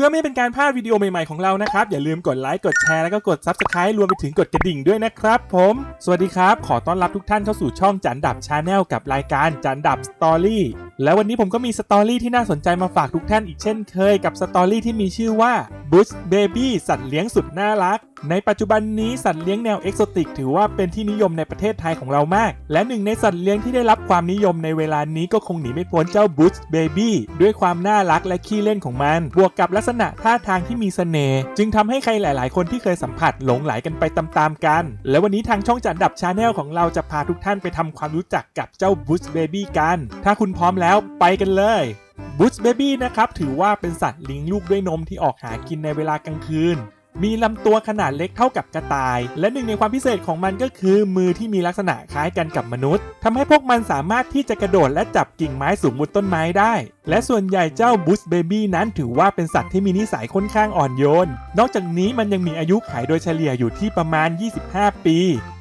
พื่อไม่เป็นการพลาดวิดีโอใหม่ๆของเรานะครับ อย่าลืมกดไลค์กดแชร์แล้วก็กด Subscribe รวมไปถึงกดกระดิ่งด้วยนะครับผม สวัสดีครับ ขอต้อนรับทุกท่านเข้าสู่ช่องจันดับชาแนลกับรายการจันดับสตอรี่และวันนี้ผมก็มีสตอรี่ที่น่าสนใจมาฝากทุกท่านอีกเช่นเคยกับสตอรี่ที่มีชื่อว่า Bush Baby สัตว์เลี้ยงสุดน่ารัก ในปัจจุบันนี้สัตว์เลี้ยงแนวเอกโซติกถือว่าเป็นที่นิยมในประเทศไทยของเรามาก และหนึ่งในสัตว์เลี้ยงที่ได้รับความนิยมในเวลานี้ก็คงหนีไม่พ้นเจ้า Bush Baby ด้วยความน่ารักและขี้เล่นของมัน บวกกับลักษณะท่าทางที่มีเสน่ห์จึงทำให้ใครหลาย ๆ คนที่เคยสัมผัสหลงไหลกันไปตามๆกัน และวันนี้ทางช่องจัดดับชาแนลของเราจะพาทุกท่านไปทำความรู้จักกับเจ้า Bush Baby กัน ถ้าคุณพร้อมแล้วไปกันเลยบูสเบบี้นะครับถือว่าเป็นสัตว์เลี้ยงลูกด้วยนมที่ออกหากินในเวลากลางคืน มีลำตัวขนาดเล็กเท่ากับกระต่าย และหนึ่งในความพิเศษของมันก็คือมือที่มีลักษณะคล้ายกันกับมนุษย์ทำให้พวกมันสามารถที่จะกระโดดและจับกิ่งไม้สูงบนต้นไม้ได้ และส่วนใหญ่เจ้าบูสเบบี้นั้นถือว่าเป็นสัตว์ที่มีนิสัยค่อนข้างอ่อนโยน นอกจากนี้มันยังมีอายุขัยโดยเฉลี่ยอยู่ที่ประมาณ 25 ปี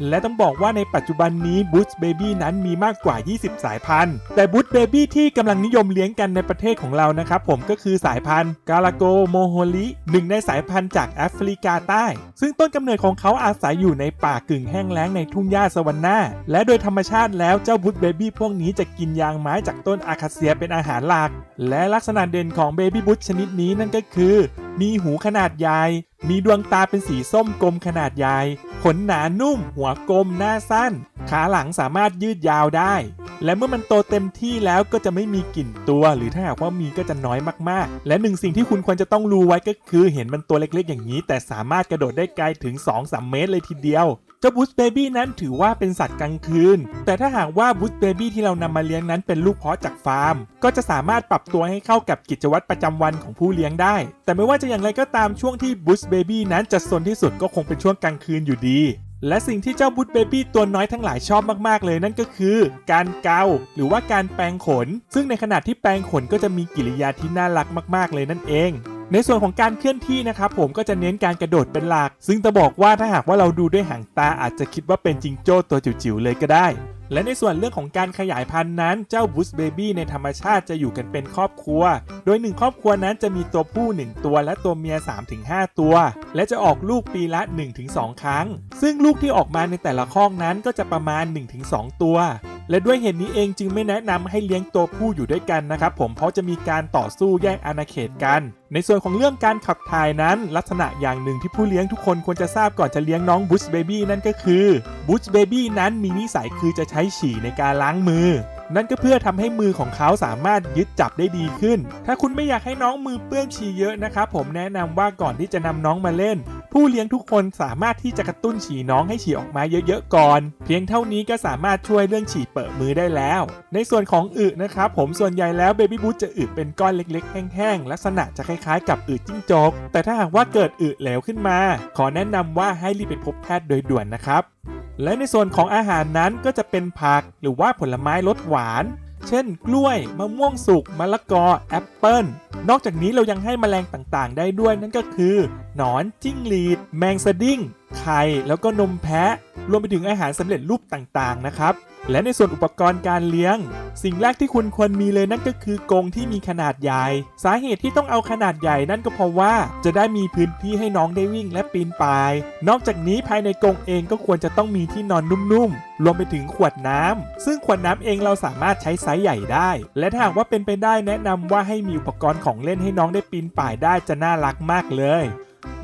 และต้องบอกว่าในปัจจุบันนี้บูสเบบี้นั้นมีมากกว่า 20 สายพันธุ์ แต่บูสเบบี้ที่กำลังนิยมเลี้ยงกันในประเทศของเรานะครับผมก็คือสายพันธุ์กาลาโกโมโฮลิหนึ่งในสายพันธุ์จากแอฟริกาใต้ ซึ่งต้นกำเนิดของเขาอาศัยอยู่ในป่ากึ่งแห้งแล้งในทุ่งหญ้าสวรรค์นาและโดยธรรมชาติแล้วเจ้าบูสเบบี้พวกนี้จะกินยางไม้จากต้นอาคาเซียเป็นอาหารหลักและลักษณะเด่นของเบบี้บูสชนิดนี้นั่นก็คือ มีหูขนาดใหญ่ มีดวงตาเป็นสีส้มกลมขนาดใหญ่ ขนหนานุ่ม หัวกลม หน้าสั้น ขาหลังสามารถยืดยาวได้ และเมื่อมันโตเต็มที่แล้วก็จะไม่มีกลิ่นตัว หรือถ้าหากว่ามีก็จะน้อยมากๆ และหนึ่งสิ่งที่คุณควรจะต้องรู้ไว้ก็คือ เห็นมันตัวเล็กๆ อย่างนี้ แต่สามารถกระโดดได้ไกลถึง 2-3 เมตรเลยทีเดียว เจ้าบูสเบบี้นั้นถือว่าเป็นสัตว์กลางคืน แต่ถ้าหากว่าบูสเบบี้ที่เรานำมาเลี้ยงนั้นเป็นลูกเพาะจากฟาร์ม ก็จะสามารถปรับตัวให้เข้ากับกิจวัตรประจำวันของผู้เลี้ยงได้ แต่ไม่ว่าจะอย่างไรก็ตามช่วงที่บูสเบบี้นั้นจะซนที่สุดก็คงเป็นช่วงกลางคืนอยู่ดีและสิ่งที่เจ้าบูสเบบี้ตัวน้อยทั้งหลายชอบมากๆเลยนั่นก็คือ การเกาหรือว่าการแปรงขน ซึ่งในขณะที่แปรงขนก็จะมีกิริยาที่น่ารักมากๆเลยนั่นเอง ในส่วนของการเคลื่อนที่นะครับผมก็จะเน้นการกระโดดเป็นหลัก ซึ่งจะบอกว่าถ้าหากว่าเราดูด้วยหางตาอาจจะคิดว่าเป็นจิงโจ้ตัวจิ๋วๆเลยก็ได้ และในส่วนเรื่องของการขยายพันธุ์นั้น เจ้าบูสเบบี้ในธรรมชาติจะอยู่กันเป็นครอบครัว โดยหนึ่งครอบครัวนั้นจะมีตัวผู้ 1 ตัวและตัวเมีย 3-5 ตัว และจะออกลูกปีละ 1-2 ครั้ง ซึ่งลูกที่ออกมาในแต่ละข้องนั้นก็จะประมาณ 1-2 ตัว และด้วยเหตุนี้เองจึงไม่แนะนำให้เลี้ยงตัวผู้อยู่ด้วยกันนะครับผมเพราะจะมีการต่อสู้แย่งอาณาเขตกัน ในส่วนของเรื่องการขับถ่ายนั้น ลักษณะอย่างหนึ่งที่ผู้เลี้ยงทุกคนควรจะทราบก่อนจะเลี้ยงน้องบูชเบบี้นั่นก็คือบูชเบบี้นั้นมีนิสัยคือจะใช้ฉี่ในการล้างมือ นั่นก็เพื่อทำให้มือของเขาสามารถยึดจับได้ดีขึ้น ถ้าคุณไม่อยากให้น้องมือเปื้อนฉี่เยอะนะครับผมแนะนำว่าก่อนที่จะนำน้องมาเล่น ผู้เลี้ยงทุกคนสามารถที่จะกระตุ้นฉี่น้องให้ฉี่ออกมาเยอะๆก่อน เพียงเท่านี้ก็สามารถช่วยเรื่องฉี่เปิดมือได้แล้ว ในส่วนของอึนะครับผมส่วนใหญ่แล้วเบบี้บูจะอึเป็นก้อนเล็กๆ แห้งๆ ลักษณะจะคล้ายๆ กับอึจิ้งจก แต่ถ้าหากว่าเกิดอึเหลวขึ้นมา ขอแนะนำว่าให้รีบไปพบแพทย์โดยด่วนนะครับและในส่วนของอาหารนั้นก็จะเป็นผักหรือว่าผลไม้รสหวาน เช่น กล้วย มะม่วงสุก มะละกอ แอปเปิลนอกจากนี้เรายังให้แมลงต่างๆ ได้ด้วยนั่นก็คือ หนอนจิ้งหรีด แมงสดิ้ง ไข่แล้วก็นมแพะ รวมไปถึงอาหารสำเร็จรูปต่างๆนะครับ และในส่วนอุปกรณ์การเลี้ยง สิ่งแรกที่คุณควรมีเลยนั่นก็คือกรงที่มีขนาดใหญ่ สาเหตุที่ต้องเอาขนาดใหญ่นั่นก็เพราะว่า จะได้มีพื้นที่ให้น้องได้วิ่งและปีนป่าย นอกจากนี้ภายในกรงเองก็ควรจะต้องมีที่นอนนุ่มๆ รวมไปถึงขวดน้ำซึ่งขวดน้ำเองเราสามารถใช้ไซส์ใหญ่ได้ และถ้าหากว่าเป็นไปได้แนะนำว่าให้มีอุปกรณ์ของเล่นให้น้องได้ปีนป่ายได้จะน่ารักมากเลย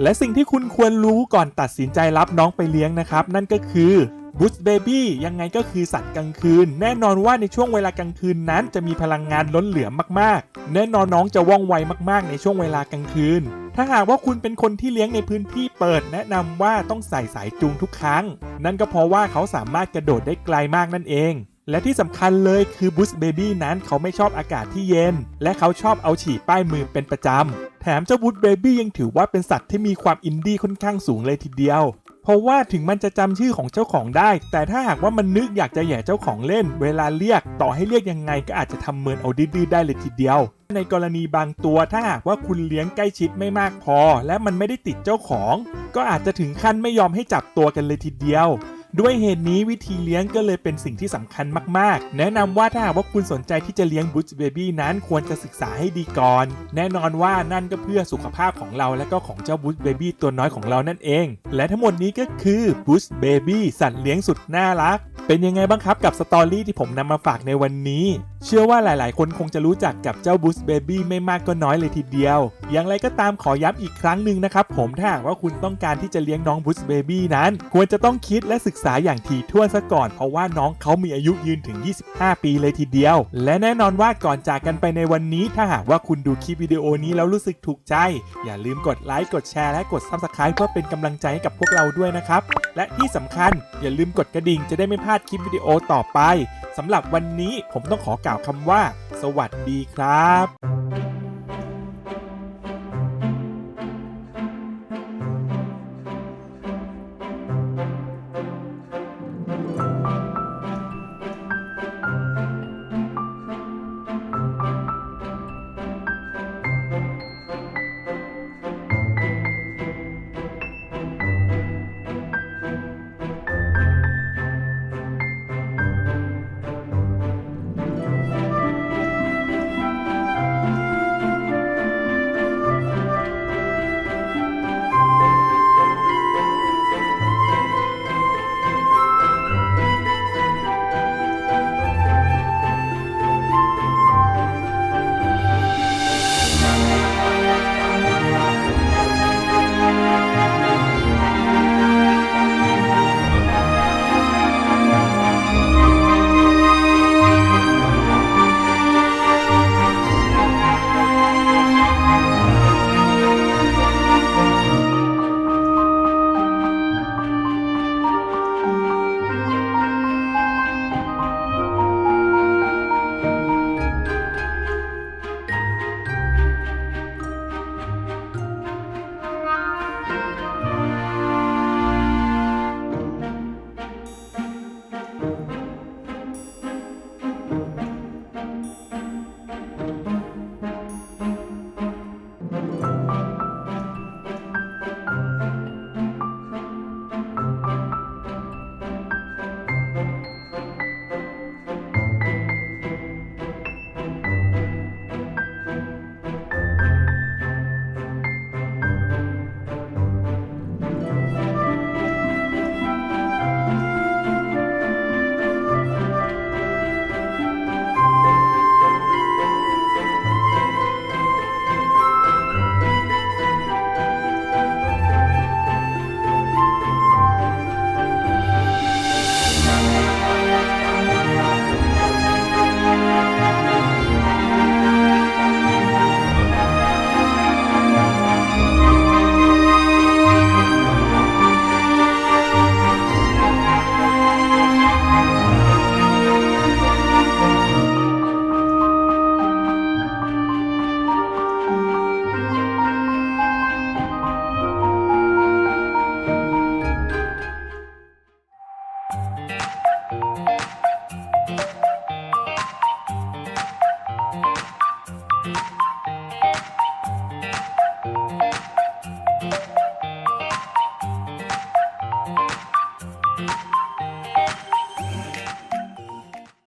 และสิ่งที่คุณควรรู้ก่อนตัดสินใจรับน้องไปเลี้ยงนะครับ นั่นก็คือบูสเบบี้ยังไงก็คือสัตว์กลางคืน แน่นอนว่าในช่วงเวลากลางคืนนั้นจะมีพลังงานล้นเหลือมากๆ แน่นอนน้องจะว่องไวมากๆ ในช่วงเวลากลางคืน ถ้าหากว่าคุณเป็นคนที่เลี้ยงในพื้นที่เปิด แนะนำว่าต้องใส่สายจูงทุกครั้ง นั่นก็เพราะว่าเขาสามารถกระโดดได้ไกลมากนั่นเอง และที่สำคัญเลยคือบูสเบบี้นั้นเขาไม่ชอบอากาศที่เย็น และเขาชอบเอาฉี่ป้ายมือเป็นประจำ แถมเจ้าบูสเบบี้ยังถือว่าเป็นสัตว์ที่มีความอินดี้ค่อนข้างสูงเลยทีเดียว เพราะว่าถึงมันจะจำชื่อของเจ้าของได้ แต่ถ้าหากว่ามันนึกอยากจะแย่เจ้าของเล่น เวลาเรียกต่อให้เรียกยังไงก็อาจจะทำเมินเอาดื้อได้เลยทีเดียว ในกรณีบางตัวถ้าหากว่าคุณเลี้ยงใกล้ชิดไม่มากพอ และมันไม่ได้ติดเจ้าของ ก็อาจจะถึงขั้นไม่ยอมให้จับตัวกันเลยทีเดียว ด้วยเหตุนี้วิธีเลี้ยงก็เลยเป็นสิ่งที่สำคัญมากๆ แนะนำว่าถ้าหากว่าคุณสนใจที่จะเลี้ยงบูชเบบี้นั้นควรจะศึกษาให้ดีก่อน แน่นอนว่านั่นก็เพื่อสุขภาพของเราและก็ของเจ้าบูชเบบี้ตัวน้อยของเรานั่นเอง และทั้งหมดนี้ก็คือบูชเบบี้สัตว์เลี้ยงสุดน่ารัก เป็นยังไงบ้างครับกับสตอรี่ที่ผมนำมาฝากในวันนี้ เชื่อว่าหลายๆ คนคงจะรู้จักกับเจ้าบูสเบบี้ไม่มากก็น้อยเลยทีเดียว อย่างไรก็ตามขอย้ำอีกครั้งหนึ่งนะครับผมถ้าหากว่าคุณต้องการที่จะเลี้ยงน้องบูสเบบี้นั้น ควรจะต้องคิดและศึกษาอย่างถี่ถ้วนซะก่อน เพราะว่าน้องเขามีอายุยืนถึง 25 ปีเลยทีเดียว และแน่นอนว่าก่อนจากกันไปในวันนี้ ถ้าหากว่าคุณดูคลิปวิดีโอนี้แล้วรู้สึกถูกใจ อย่าลืมกดไลค์กดแชร์และกด Subscribe เพื่อเป็นกำลังใจให้กับพวกเราด้วยนะครับและที่สำคัญอย่าลืมกดกระดิ่งจะได้ไม่พลาดคลิปวิดีโอต่อไปสำหรับวันนี้ผมต้องขอกล่าวคำว่า สวัสดีครับ